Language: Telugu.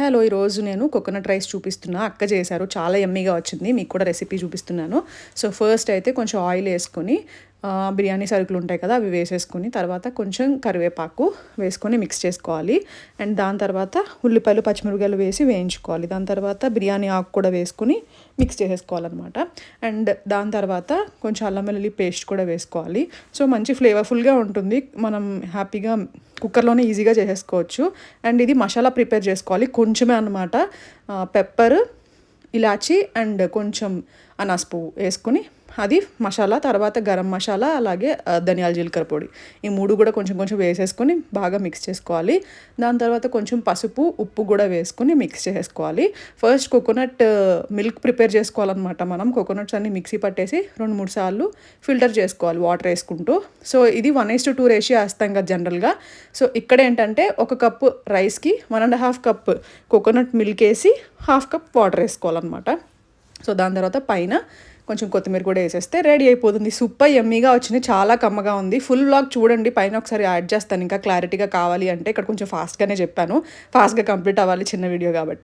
హలో ఈరోజు నేను కోకోనట్ రైస్ చూపిస్తున్నా. అక్క చేశారు చాలా ఎమ్మీగా వచ్చింది. మీకు కూడా రెసిపీ చూపిస్తున్నాను. సో ఫస్ట్ అయితే కొంచెం ఆయిల్ వేసుకొని బిర్యానీ సరుకులు ఉంటాయి కదా అవి వేసేసుకొని తర్వాత కొంచెం కరివేపాకు వేసుకొని మిక్స్ చేసుకోవాలి. అండ్ దాని తర్వాత ఉల్లిపాయలు పచ్చిమిరపకాయలు వేసి వేయించుకోవాలి. దాని తర్వాత బిర్యానీ ఆకు కూడా వేసుకొని మిక్స్ చేసేసుకోవాలన్నమాట. అండ్ దాని తర్వాత కొంచెం అల్లం వెల్లుల్లి పేస్ట్ కూడా వేసుకోవాలి. సో మంచి ఫ్లేవర్ఫుల్గా ఉంటుంది. మనం హ్యాపీగా కుక్కర్లోనే ఈజీగా చేసేసుకోవచ్చు. అండ్ ఇది మసాలా ప్రిపేర్ చేసుకోవాలి. కొంచెమే అనమాట పెప్పర్ ఇలాచి అండ్ కొంచెం అనాస్ పువ్వు వేసుకొని అది మసాలా తర్వాత గరం మసాలా అలాగే ధనియాల జీలకర్ర పొడి. ఈ మూడు కూడా కొంచెం కొంచెం వేసేసుకొని బాగా మిక్స్ చేసుకోవాలి. దాని తర్వాత కొంచెం పసుపు ఉప్పు కూడా వేసుకొని మిక్స్ చేసుకోవాలి. ఫస్ట్ కోకోనట్ మిల్క్ ప్రిపేర్ చేసుకోవాలన్నమాట మనం. కోకోనట్స్ అన్ని మిక్సీ పట్టేసి రెండు మూడు సార్లు ఫిల్టర్ చేసుకోవాలి వాటర్ వేసుకుంటూ. సో ఇది one is to two ratio వేస్తాం కదా జనరల్గా. సో ఇక్కడ ఏంటంటే ఒక కప్పు రైస్కి one and half cup coconut milk వేసి హాఫ్ కప్ వాటర్ వేసుకోవాలన్నమాట. సో దాని తర్వాత పైన కొంచెం కొత్తిమీర కూడా వేసేస్తే రెడీ అయిపోతుంది. సూపర్ ఎమ్మీగా వచ్చింది. చాలా కమ్మగా ఉంది. ఫుల్ వ్లాగ్ చూడండి. పైన ఒకసారి యాడ్ చేస్తాను. ఇంకా క్లారిటీగా కావాలి అంటే ఇక్కడ కొంచెం ఫాస్ట్గానే చెప్పాను. ఫాస్ట్గా కంప్లీట్ అవ్వాలి చిన్న వీడియో కాబట్టి.